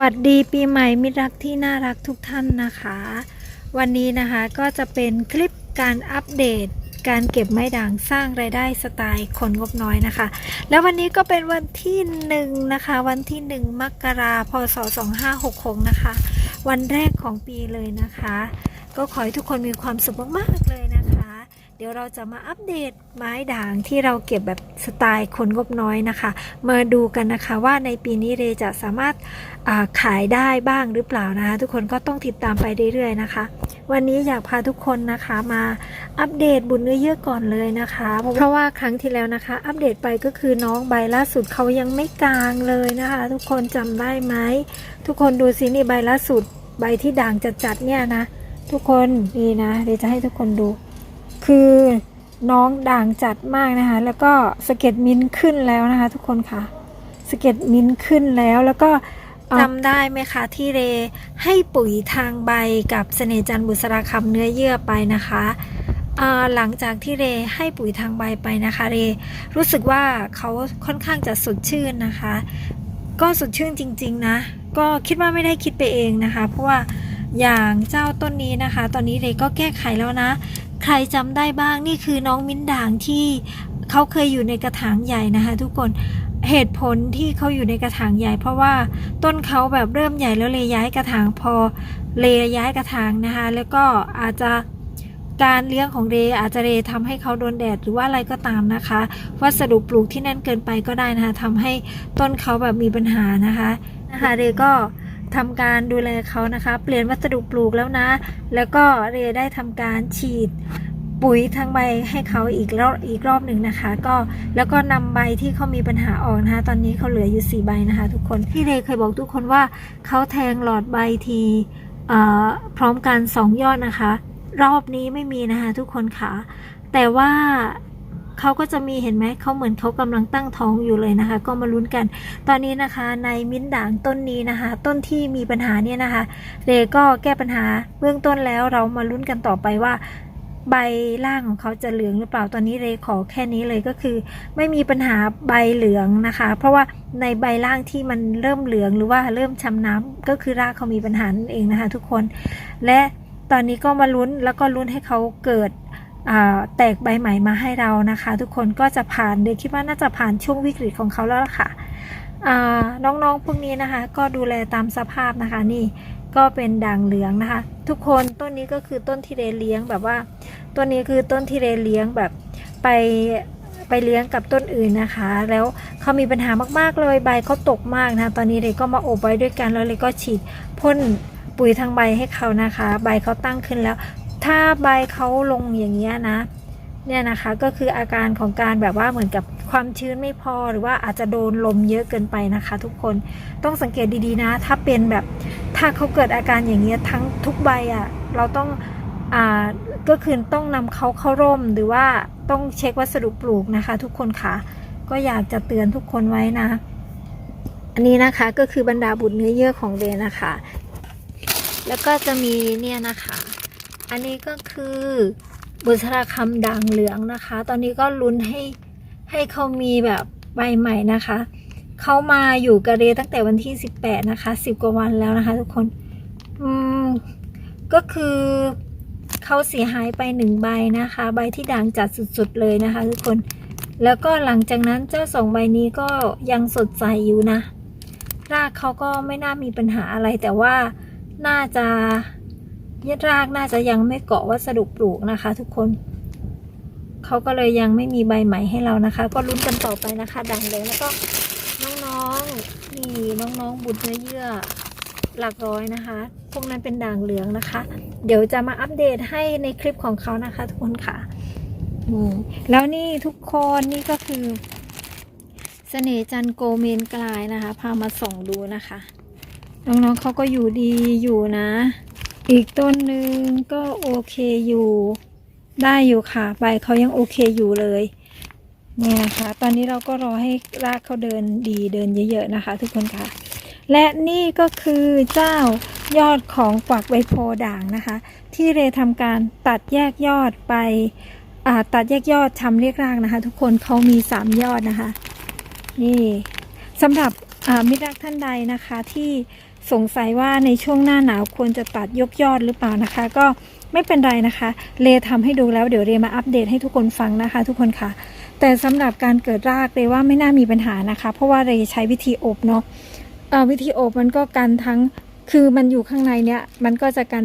สวัสดีปีใหม่มิตรรักที่น่ารักทุกท่านนะคะ วันนี้นะคะก็จะเป็นคลิปการอัปเดต การเก็บไม้ด่างสร้างรายได้สไตล์คนงบน้อยนะคะ แล้ววันนี้ก็เป็นวันที่หนึ่งนะคะ วันที่หนึ่งมกราพศ2566นะคะ วันแรกของปีเลยนะคะ ก็ขอให้ทุกคนมีความสุขมากๆเลยนะคะ เดี๋ยวเราจะมาอัปเดตไม้ด่างที่เราเก็บแบบสไตล์คนงบน้อยนะคะ มาดูกันนะคะว่าในปีนี้เรจะสามารถาขายได้บ้างหรือเปล่านะคะ ทุกคนก็ต้องติดตามไปเรื่อยๆนะคะ วันนี้อยากพาทุกคนนะคะมาอัปเดตบุญเนื้อเยื่อก่อนเลยนะคะ เพราะว่าครั้งที่แล้วนะคะ อัปเดตไปก็คือน้องใบล่าสุดเขายังไม่กลางเลยนะคะ ทุกคนจำได้ไหมทุกคนดูสินี่ใบล่าสุดใบที่ด่างจัดๆเนี่ยนะทุกคนนี่นะเดี๋ยวจะให้ทุกคนดู คือน้องด่างจัดมากนะคะ แล้วก็สะเก็ดมิ้นขึ้นแล้วนะคะ ทุกคนค่ะสะเก็ดมิ้นขึ้นแล้วแล้วก็จำได้ไหมคะที่เรให้ปุ๋ยทางใบกับเสน่จันบุษราคำเนื้อเยื่อไปนะคะหลังจากที่เรให้ปุ๋ยทางใบไปนะคะ เรรู้สึกว่าเขาค่อนข้างจะสดชื่นนะคะ ก็สดชื่นจริง ๆ นะ ก็คิดว่าไม่ได้คิดไปเองนะคะ เพราะว่าอย่างเจ้าต้นนี้นะคะ ตอนนี้เรก็แก้ไขแล้วนะ ใครจำได้บ้างนี่คือน้องมิ้นด่างที่เขาเคยอยู่ในกระถางใหญ่นะคะทุกคนเหตุผลที่เขาอยู่ในกระถางใหญ่ เพราะว่าต้นเขาแบบเริ่มใหญ่แล้วเลยย้ายกระถางพอเลย้ายกระถางนะคะ แล้วก็อาจจะการเลี้ยงของเรอาจจะเรทำให้เขาโดนแดดหรือว่าอะไรก็ตามนะคะ วัสดุปลูกที่แน่นเกินไปก็ได้นะคะทำให้ต้นเขาแบบมีปัญหานะคะนะคะเรก็ ทำการดูแลเขานะคะ เปลี่ยนวัสดุปลูกแล้วนะ แล้วก็เรได้ทำการฉีดปุ๋ยทางใบให้เขาอีกรอบอีกรอบหนึ่งนะคะ ก็แล้วก็นำใบที่เขามีปัญหาออกนะคะตอนนี้เขาเหลืออยู่ 4 ใบนะคะ ทุกคนที่เรเคยบอกทุกคนว่าเขาแทงหลอดใบที่พร้อมกัน 2 ยอดนะคะ รอบนี้ไม่มีนะคะ ทุกคนค่ะแต่ว่า เขาก็จะมีเห็นไหมเขาเหมือนเขากำลังตั้งท้องอยู่เลยนะคะ ก็มาลุ้นกัน ตอนนี้นะคะในมิ้นด่างต้นนี้นะคะ ต้นที่มีปัญหาเนี่ยนะคะเรก็แก้ปัญหาเบื้องต้นแล้วเรามาลุ้นกันต่อไปว่าใบล่างของเขาจะเหลืองหรือเปล่าตอนนี้เรขอแค่นี้เลยก็คือ ไม่มีปัญหาใบเหลืองนะคะ เพราะว่าในใบล่างที่มันเริ่มเหลืองหรือว่าเริ่มช้ำน้ำก็คือรากเขามีปัญหานั่นเองนะคะ ทุกคน และตอนนี้ก็มาลุ้นแล้วก็ลุ้นให้เขาเกิด แตกใบใหม่มาให้เรานะคะ ทุกคนก็จะผ่านเดยคิดว่าน่าจะผ่านช่วงวิกฤตของเขาแล้วล่ะค่ะอ่าน้องๆพวกนี้นะคะ ก็ดูแลตามสภาพนะคะนี่ก็เป็นด่างเหลืองนะคะ ทุกคนต้นนี้ก็คือต้นที่เรเลี้ยงแบบว่าต้นนี้คือต้นที่เรเลี้ยงแบบไปไปเลี้ยงกับต้นอื่นนะคะ แล้วเขามีปัญหามากๆเลยใบเขาตกมากนะตอนนี้เรก็มาอบไว้ด้วยกันแล้วเรก็ฉีดพ่นปุ๋ยทางใบให้เขานะคะ ใบเขาตั้งขึ้นแล้ว ถ้าใบเขาลงอย่างเงี้ยนะ เนี่ยนะคะก็คืออาการของการแบบว่าเหมือนกับความชื้นไม่พอหรือว่าอาจจะโดนลมเยอะเกินไปนะคะ ทุกคนต้องสังเกตดีๆนะ ถ้าเป็นแบบถ้าเขาเกิดอาการอย่างเงี้ยทั้งทุกใบอะ่ะเราต้องอ่าก็คือต้องนำเขาเข้าร่มหรือว่าต้องเช็ควัสดุปลูกนะคะ ทุกคนค่ะ ก็อยากจะเตือนทุกคนไว้นะ อันนี้นะคะก็คือบรรดาบุตรเนื้อเยื่อของเดนนะคะ แล้วก็จะมีเนี่ยนะคะ อันนี้ก็คือบุษราคำด่างเหลืองนะคะ ตอนนี้ก็ลุ้นให้ให้เขามีแบบใบใหม่นะคะ เขามาอยู่กระเรตั้งแต่วันที่ 18 นะคะ 10 กว่าวันแล้วนะคะ ทุกคน อืม ก็คือเขาเสียหายไปหนึ่งใบนะคะ ใบที่ด่างจัดสุดๆเลยนะคะ ทุกคน แล้วก็หลังจากนั้นเจ้าสองใบนี้ก็ยังสดใสอยู่นะ รากเขาก็ไม่น่ามีปัญหาอะไรแต่ว่าน่าจะ ยึดรากน่าจะยังไม่เกาะวัสดุปลูกนะคะ ทุกคน เขาก็เลยยังไม่มีใบใหม่ให้เรานะคะ ก็ลุ้นกันต่อไปนะคะ ดังเลยแล้วก็น้องๆนี่น้องๆ บุตรเนื้อเยื่อหลักร้อยนะคะ พวกนั้นเป็นด่างเหลืองนะคะ เดี๋ยวจะมาอัปเดตให้ในคลิปของเขานะคะทุกคนค่ะอืมแล้วนี่ทุกคนนี่ก็คือเสน่จันโกเมนกลายนะคะ พามาส่องดูนะคะ น้องๆเขาก็อยู่ดีอยู่นะ อีกต้นหนึ่งก็โอเคอยู่ได้อยู่ค่ะ ใบเขายังโอเคอยู่เลยเนี่ยนะคะตอนนี้เราก็รอให้รากเขาเดินดีเดินเยอะๆนะคะ ทุกคนค่ะ และนี่ก็คือเจ้ายอดของกวักใบโพด่างนะคะ ที่เรทำการตัดแยกยอดไปตัดแยกยอดทำเรียกรากนะคะ ทุกคนเขามีสามยอดนะคะ นี่สำหรับ มิตรรักท่านใดนะคะที่สงสัยว่าในช่วงหน้าหนาวควรจะตัดยกยอดหรือเปล่านะคะ ก็ไม่เป็นไรนะคะ เลทำให้ดูแล้วเดี๋ยวเรมาอัปเดตให้ทุกคนฟังนะคะ ทุกคนค่ะ แต่สำหรับการเกิดรากเรว่าไม่น่ามีปัญหานะคะ เพราะว่าเรใช้วิธีอบเนาะวิธีอบมันก็กันทั้งคือมันอยู่ข้างในเนี่ยมันก็จะกัน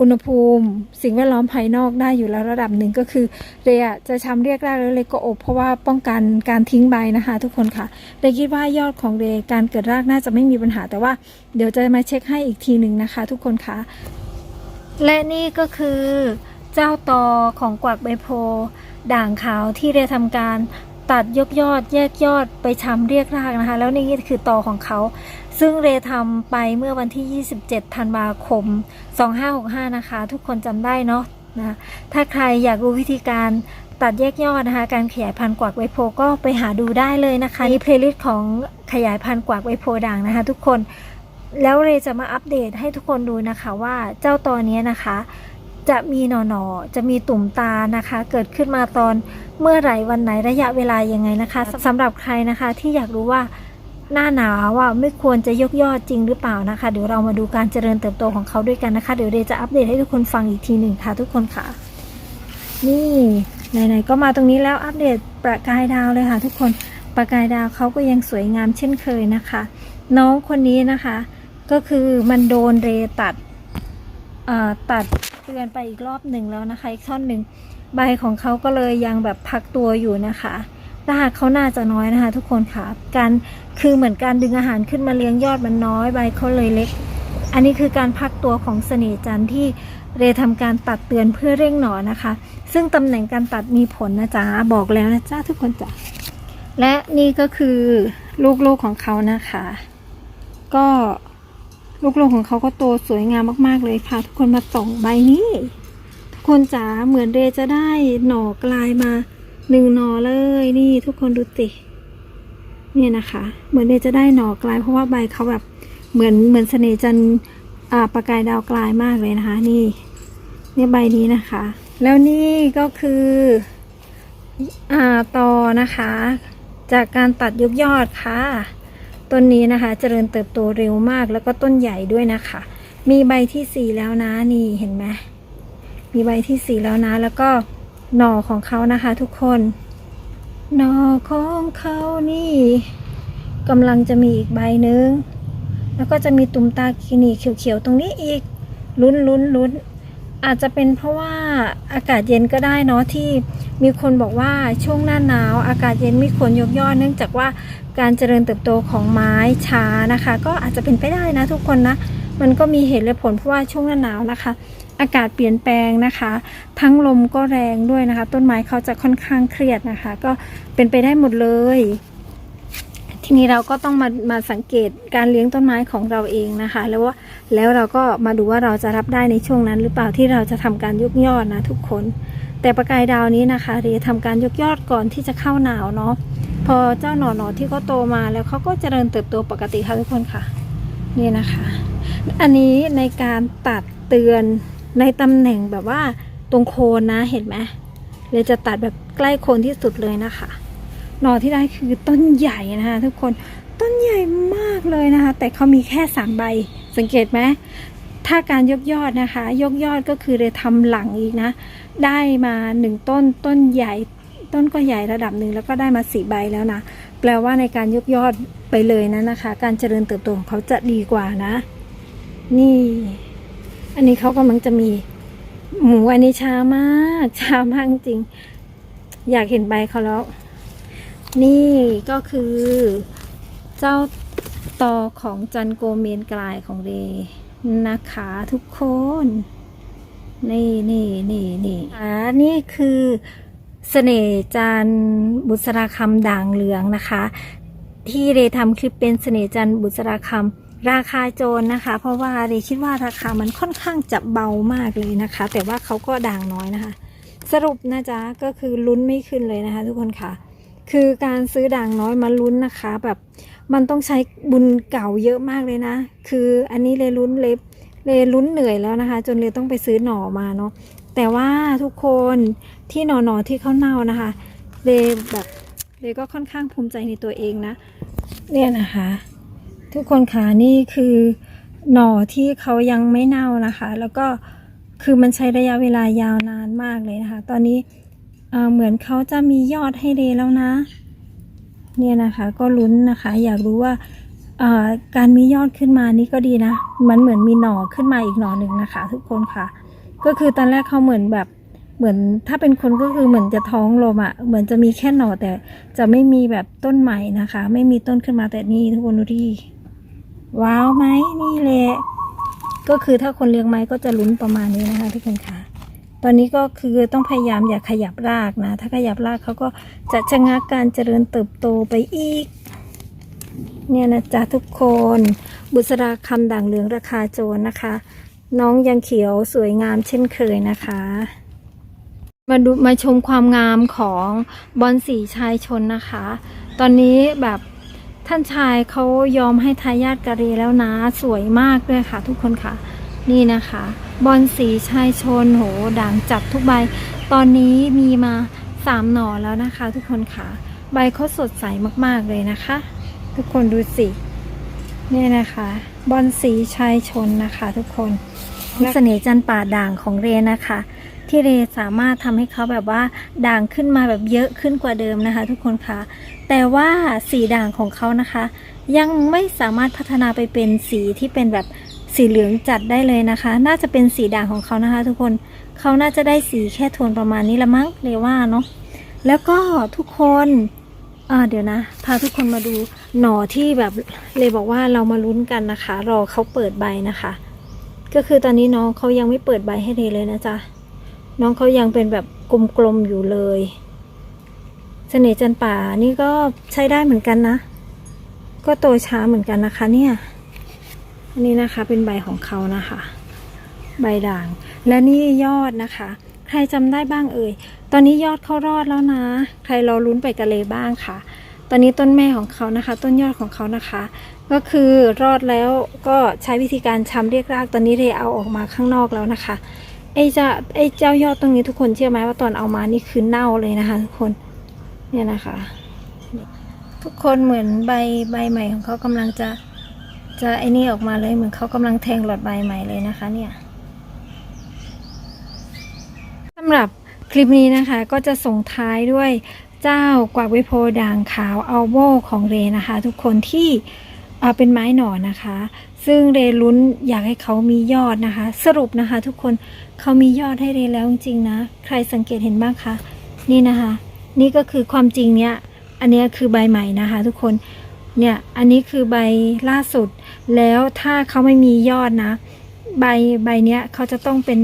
อุณหภูมิ สิ่งแวดล้อมภายนอกได้อยู่แล้วระดับหนึ่งก็คือเรอะจะช้ำเรียกรากแล้วเรก็อบ เพราะว่าป้องกันการทิ้งใบนะคะ ทุกคนค่ะเรยคิดว่ายอดของเรยการเกิดรากน่าจะไม่มีปัญหา แต่ว่าเดี๋ยวจะมาเช็คให้อีกทีหนึ่งนะคะ ทุกคนค่ะ และนี่ก็คือเจ้าตอของกวักใบโพ ด่างขาวที่ได้ทำการตัดยกยอดแยกยอดไปช้ำเรียกรากนะคะ แล้วนี่คือตอของเขา ซึ่งเรทำไปเมื่อวันที่ 27 ธันวาคม 2565 นะคะ ทุกคนจำได้เนาะนะถ้าใครอยากรู้วิธีการตัดแยกยอดนะคะ การขยายพันธุ์กวักใบโพก็ไปหาดูได้เลยนะคะนี่เพลย์ลิสต์ของขยายพันธุ์กวักใบโพด่างนะคะ ทุกคนแล้วเรจะมาอัปเดตให้ทุกคนดูนะคะว่าเจ้าตัวเนี้ยนะคะ จะมีหนอหนอจะมีตุ่มตานะคะ เกิดขึ้นมาตอนเมื่อไหร่วันไหนระยะเวลายังไงนะคะสำหรับใครนะคะที่อยากรู้ว่า หน้าหนาวว่าไม่ควรจะยกยอดจริงหรือเปล่านะคะ เดี๋ยวเรามาดูการเจริญเติบโตของเขาด้วยกันนะคะ เดี๋ยวเรจะอัปเดตให้ทุกคนฟังอีกทีหนึ่งค่ะทุกคนค่ะ นี่ไหนๆก็มาตรงนี้แล้วอัปเดตประกายดาวเลยค่ะ ทุกคนประกายดาวเขาก็ยังสวยงามเช่นเคยนะคะ น้องคนนี้นะคะ ก็คือมันโดนเรตัดตัดเตือนไปอีกรอบหนึ่งแล้วนะคะ อีกท่อนหนึ่งใบของเขาก็เลยยังแบบพักตัวอยู่นะคะรากเขาน่าจะน้อยนะคะ ทุกคนค่ะ การ คือเหมือนการดึงอาหารขึ้นมาเลี้ยงยอดมันน้อยใบเขาเลยเล็ก อันนี้คือการพักตัวของเสน่จันที่เรทำการตัดเตือนเพื่อเร่งหนอนนะคะ ซึ่งตำแหน่งการตัดมีผลนะจ๊ะบอกแล้วนะจ๊ะทุกคนจ้ะและนี่ก็คือลูกๆของเขานะคะ ก็ลูกๆของเขาก็โตสวยงามมากๆเลยค่ะทุกคนมาส่องใบนี้ ทุกคนจ๋าเหมือนเรจะได้หน่อกลายมาหนึ่งหน่อเลยนี่ทุกคนดูติ เนี่ยนะคะ เหมือนเรจะได้หน่อกลาย เพราะว่าใบเขาแบบเหมือนเหมือนเสน่จันประกายดาวกลายมากเลยนะคะ นี่นี่ใบนี้นะคะ แล้วนี่ก็คืออ่าตอนะคะ จากการตัดยกยอดค่ะ ต้นนี้นะคะ เจริญเติบโตเร็วมากแล้วก็ต้นใหญ่ด้วยนะคะ มีใบที่สี่แล้วนะนี่เห็นไหมมีใบที่สี่แล้วนะ แล้วก็หน่อของเขานะคะ ทุกคน น่อของเขานี่กำลังจะมีอีกใบหนึ่งแล้วก็จะมีตุ่มตาคีนีเขียวๆตรงนี้อีกลุ้นลุ้นลุ้นอาจจะเป็นเพราะว่าอากาศเย็นก็ได้เนาะที่มีคนบอกว่าช่วงหน้าหนาว อากาศเย็นไม่ควรยกยอดเนื่องจากว่าการเจริญเติบโตของไม้ช้านะคะ ก็อาจจะเป็นไปได้นะทุกคนนะ มันก็มีเหตุและผลเพราะว่าช่วงหน้าหนาวนะคะ อากาศเปลี่ยนแปลงนะคะ ทั้งลมก็แรงด้วยนะคะ ต้นไม้เขาจะค่อนข้างเครียดนะคะ ก็เป็นไปได้หมดเลย ทีนี้เราก็ต้องมามาสังเกตการเลี้ยงต้นไม้ของเราเองนะคะ แล้วว่าแล้วเราก็มาดูว่าเราจะรับได้ในช่วงนั้น หรือเปล่าที่เราจะทำการยกยอดนะทุกคน แต่ประกายดาวนี้นะคะเรียทำการยกยอดก่อนที่จะเข้าหนาวเนาะพอเจ้าหนอนอที่เขาโตมาแล้วเขาก็จเจริญเติบโตปกติค่ะทุกคนค่ะนี่นะคะ อันนี้ในการตัดเตือน ในตำแหน่งแบบว่าตรงโคนนะเห็นไหมเลยจะตัดแบบใกล้โคนที่สุดเลยนะคะหน่อที่ได้คือต้นใหญ่นะคะทุกคนต้นใหญ่มากเลยนะคะ แต่เขามีแค่สามใบสังเกตไหมถ้าการยกยอดนะคะ ยกยอดก็คือเลยทำหลังอีกนะ ได้มาหนึ่งต้นต้นใหญ่ต้นก็ใหญ่ระดับหนึ่งแล้วก็ได้มาสี่ใบแล้วนะ แปลว่าในการยกยอดไปเลยนะนะคะ การเจริญเติบโตของเขาจะดีกว่านะ นี่ อันนี้เขากำลังจะมี หมูอันนี้ช้ามากช้ามากจริง อยากเห็นใบเขาแล้ว นี่ก็คือ เจ้าตอของจันโกเมนกลายของเรนะคะทุกคน นี่นี่นี่นี่อ่านี่คือเสน่ห์จันบุษราคำด่างเหลืองนะคะ ที่เรทำคลิปเป็นเสน่ห์จันบุษราคำ ราคาโจรนะคะ เพราะว่าเรคิดว่าราคามันค่อนข้างจะเบามากเลยนะคะ แต่ว่าเขาก็ด่างน้อยนะคะ สรุปนะจ๊ะก็คือลุ้นไม่ขึ้นเลยนะคะ ทุกคนค่ะ คือการซื้อด่างน้อยมาลุ้นนะคะ แบบมันต้องใช้บุญเก่าเยอะมากเลยนะ คืออันนี้เลยลุ้นเลยเลยลุ้นเหนื่อยแล้วนะคะ จนเลยต้องไปซื้อหน่อมาเนาะแต่ว่าทุกคนที่หน่อหนอที่เขาเน่านะคะเลยแบบเลยก็ค่อนข้างภูมิใจในตัวเองนะ เนี่ยนะคะ ทุกคนค่ะนี่คือหน่อที่เขายังไม่เน่านะคะ แล้วก็คือมันใช้ระยะเวลายาวนานมากเลยนะคะ ตอนนี้เเหมือนเขาจะมียอดให้เดแล้วนะ เนี่ยนะคะก็ลุ้นนะคะ อยากรู้ว่าการมียอดขึ้นมานี่ก็ดีนะ มันเหมือนมีหน่อขึ้นมาอีกหน่อหนึ่งนะคะ ทุกคนค่ะ ก็คือตอนแรกเขาเหมือนแบบเหมือนถ้าเป็นคนก็คือเหมือนจะท้องลมอะ่ะ เหมือนจะมีแค่หน่อแต่จะไม่มีแบบต้นใหม่นะคะ ไม่มีต้นขึ้นมาแต่นี่ทุกคนดูที่ ว้าวไหมนี่แหละก็คือถ้าคนเลี้ยงไม้ก็จะลุ้นประมาณนี้นะคะทุกคนค่ะ ตอนนี้ก็คือต้องพยายามอย่าขยับรากนะ ถ้าขยับรากเขาก็จะชะงักการเจริญเติบโตไปอีก เนี่ยนะจ๊ะทุกคน บุษราคำด่างเหลืองราคาโจรนะคะ น้องยังเขียวสวยงามเช่นเคยนะคะ มาดูมาชมความงามของบอลสีชายชนนะคะ ตอนนี้แบบ ท่านชายเขายอมให้ทายาทกะเรแล้วนะ สวยมากด้วยค่ะ ทุกคนค่ะ นี่นะคะ บอลสีชายชนโหด่างจับทุกใบ ตอนนี้มีมาสามหน่อแล้วนะคะ ทุกคนค่ะ ใบเขาสดใสมากๆเลยนะคะ ทุกคนดูสินี่นะคะ บอลสีชายชนนะคะ ทุกคนเสน่ห์จันป่าด่างของเรนะคะ ที่เรสามารถทำให้เขาแบบว่าด่างขึ้นมาแบบเยอะขึ้นกว่าเดิมนะคะ ทุกคนคะแต่ว่าสีด่างของเขานะคะ ยังไม่สามารถพัฒนาไปเป็นสีที่เป็นแบบสีเหลืองจัดได้เลยนะคะ น่าจะเป็นสีด่างของเขานะคะ ทุกคนเขาน่าจะได้สีแค่โทนประมาณนี้ละมั้งเรว่าเนาะแล้วก็ทุกคนเดี๋ยวนะ พาทุกคนมาดูหน่อที่แบบเลบอกว่าเรามาลุ้นกันนะคะ รอเขาเปิดใบนะคะ ก็คือตอนนี้น้องเขายังไม่เปิดใบให้เลเลยนะจ๊ะ น้องเขายังเป็นแบบกลมๆอยู่เลยเสน่ห์จันป่านี่ก็ใช้ได้เหมือนกันนะ ก็โตช้าเหมือนกันนะคะเนี่ยอันนี้นะคะเป็นใบของเขานะคะ ใบด่าง และนี่ยอดนะคะ ใครจำได้บ้างเอ่ย ตอนนี้ยอดเขารอดแล้วนะ ใครรอลุ้นไปกะเลบ้างค่ะ ตอนนี้ต้นแม่ของเขานะคะ ต้นยอดของเขานะคะ ก็คือรอดแล้วก็ใช้วิธีการชำเรียกราก ตอนนี้เรเอาออกมาข้างนอกแล้วนะคะ ไอ้จะไอ้เจ้ายอดตรงนี้ทุกคนเชื่อไหมว่าตอนเอามานี่คือเน่าเลยนะคะ ทุกคนเนี่ยนะคะ ทุกคนเหมือนใบใบใหม่ของเขากำลังจะจะไอ้นี่ออกมาเลยเหมือนเขากำลังแทงหลอดใบใหม่เลยนะคะ เนี่ยสำหรับคลิปนี้นะคะ ก็จะส่งท้ายด้วยเจ้ากวากไวโพด่างขาวอัลโบของเรนะคะ ทุกคนที่ เอ่อเป็นไม้หนอนนะคะ ซึ่งเรลุ้นอยากให้เขามียอดนะคะ สรุปนะคะ ทุกคนเขามียอดให้เรแล้วจริงๆนะ ใครสังเกตเห็นบ้างคะนี่นะคะ นี่ก็คือความจริงเนี้ยอันเนี้ยคือใบใหม่นะคะ ทุกคนเนี่ยอันนี้คือใบล่าสุด แล้วถ้าเขาไม่มียอดนะ ใบใบเนี้ยเขาจะต้องเป็น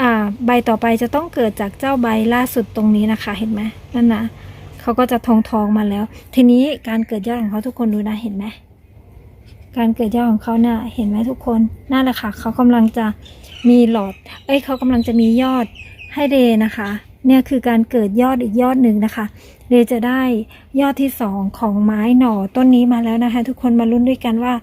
อ่าใบต่อไปจะต้องเกิดจากเจ้าใบล่าสุดตรงนี้นะคะ เห็นไหมนั่นนะเขาก็จะทองทองมาแล้ว ทีนี้การเกิดยอดของเขาทุกคนดูนะเห็นไหม การเกิดยอดของเขาเนี่ยเห็นไหมทุกคนนั่นแหละค่ะเขากำลังจะมีหลอด เอ้ยเขากำลังจะมียอดให้เดนะคะ เนี่ยคือการเกิดยอดอีกยอดหนึ่งนะคะเดจะได้ยอดที่สองของไม้หน่อต้นนี้มาแล้วนะคะ ทุกคนมาลุ้นด้วยกันว่า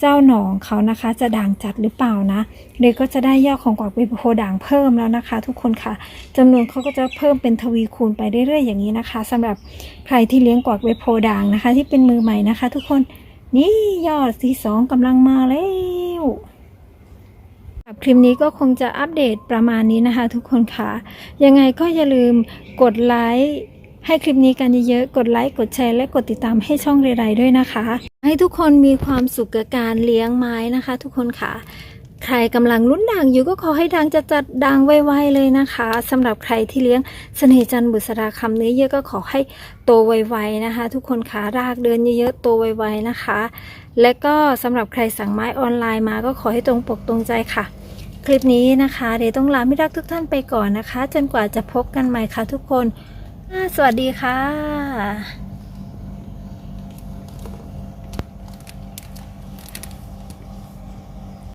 เจ้าหน่องเขานะคะ จะด่างจัดหรือเปล่านะเดก็จะได้ยอดของกวากเวโพด่างเพิ่มแล้วนะคะ ทุกคนค่ะจำนวนเขาก็จะเพิ่มเป็นทวีคูณไปเรื่อยๆอย่างนี้นะคะสำหรับใครที่เลี้ยงกวากเวโพด่างนะคะ ที่เป็นมือใหม่นะคะ ทุกคน นี่ยอดที่สองกำลังมาแล้วคลิปนี้ก็คงจะอัปเดตประมาณนี้นะคะ ทุกคนค่ะ ยังไงก็อย่าลืมกดไลค์ให้คลิปนี้กันเยอะๆ กดไลค์ กดแชร์ และกดติดตามให้ช่องเรไรด้วยนะคะ ให้ทุกคนมีความสุขกับการเลี้ยงไม้นะคะ ทุกคนค่ะ ใครกำลังลุ้นด่างอยู่ก็ขอให้ดังจะจัดดังไวๆเลยนะคะสำหรับใครที่เลี้ยงเสน่ห์จันทร์บุษราคำเนื้อเยอะก็ขอให้โตไวๆนะคะ ทุกคนค่ะรากเดินเยอะๆโตไวๆนะคะ และก็สำหรับใครสั่งไม้ออนไลน์มาก็ขอให้ตรงปกตรงใจค่ะ คลิปนี้นะคะเดี๋ยวต้องลาไม่รักทุกท่านไปก่อนนะคะ จนกว่าจะพบกันใหม่ค่ะทุกคน สวัสดีค่ะ